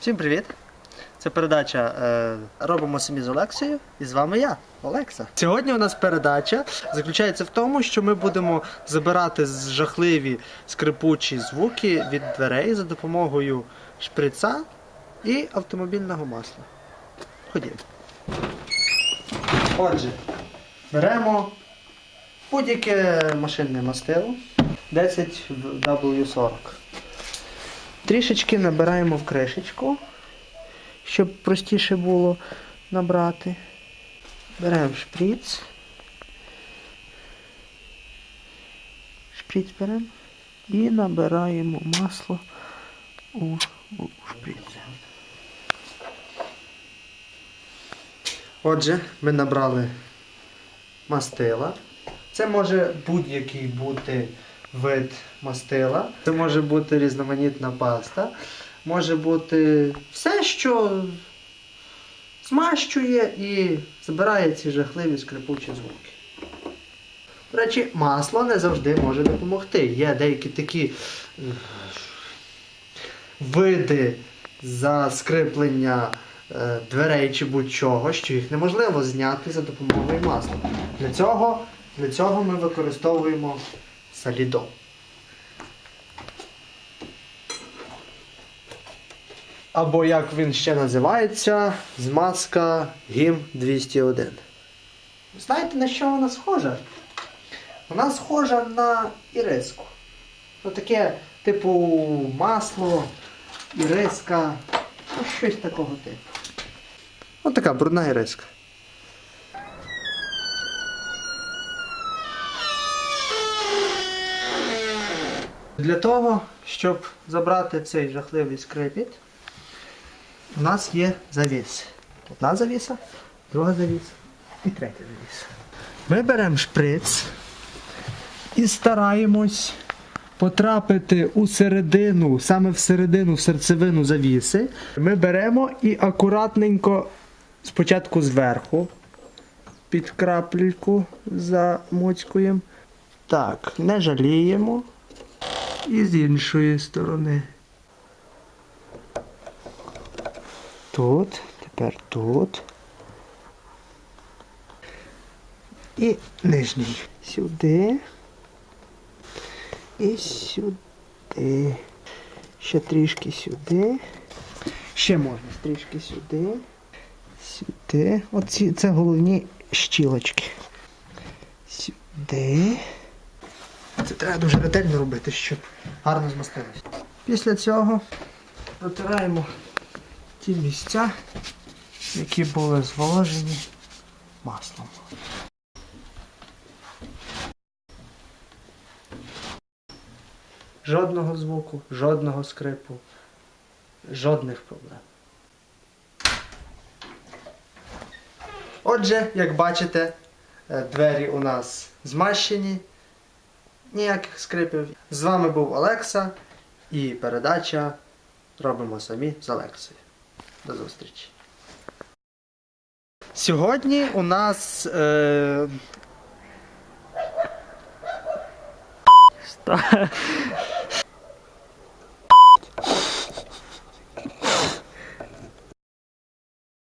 Всім привіт! Це передача е, Робимо самі з Олексією. І з вами я, Олекса. Сьогодні у нас передача заключається в тому, що ми будемо забирати жахливі скрипучі звуки від дверей за допомогою шприца і автомобільного масла. Ходімо. Отже, беремо будь-яке машинне мастило 10W40. Трішечки набираємо в кришечку, щоб простіше було набрати. Беремо шприц. Шприц беремо і набираємо масло у, у. Отже, ми набрали мастила. Це може будь-який бути вид мастила. Це може бути різноманітна паста. Може бути все, що змащує і збирає ці жахливі скрипучі звуки. До речі, масло не завжди може допомогти. Є деякі такі е, види заскриплення е, дверей чи будь-чого, що їх неможливо зняти за допомогою масла. Для цього, для цього ми використовуємо салідол. Або як він ще називається, змазка ГІМ 201. Знаєте, на що вона схожа? Вона схожа на іриску. Ну таке, типу, масло, іриска, ну щось такого типу. Ось така брудна іриска. Для того, щоб забрати цей жахливий скрипіт, у нас є завіс. Одна завіса, друга завіса і третя завіса. Ми беремо шприц і стараємось потрапити у середину, саме в середину, в серцевину завіси. Ми беремо і акуратненько спочатку зверху під крапельку замоцькуємо. Так, не жаліємо. І з іншої сторони. Тут, тепер тут. І нижній. Сюди. І сюди. Ще трішки сюди. Ще можна трішки сюди. Сюди. Оці це головні щілочки. Сюди. Це треба дуже ретельно робити, щоб гарно змастилось. Після цього протираємо ті місця, які були зволожені маслом. Жодного звуку, жодного скрипу, жодних проблем. Отже, як бачите, е, двері у нас змащені, ніяких скрипів. З вами був Олекса і передача Робимо самі з Олексою. До зустрічі. Сьогодні у нас. Е...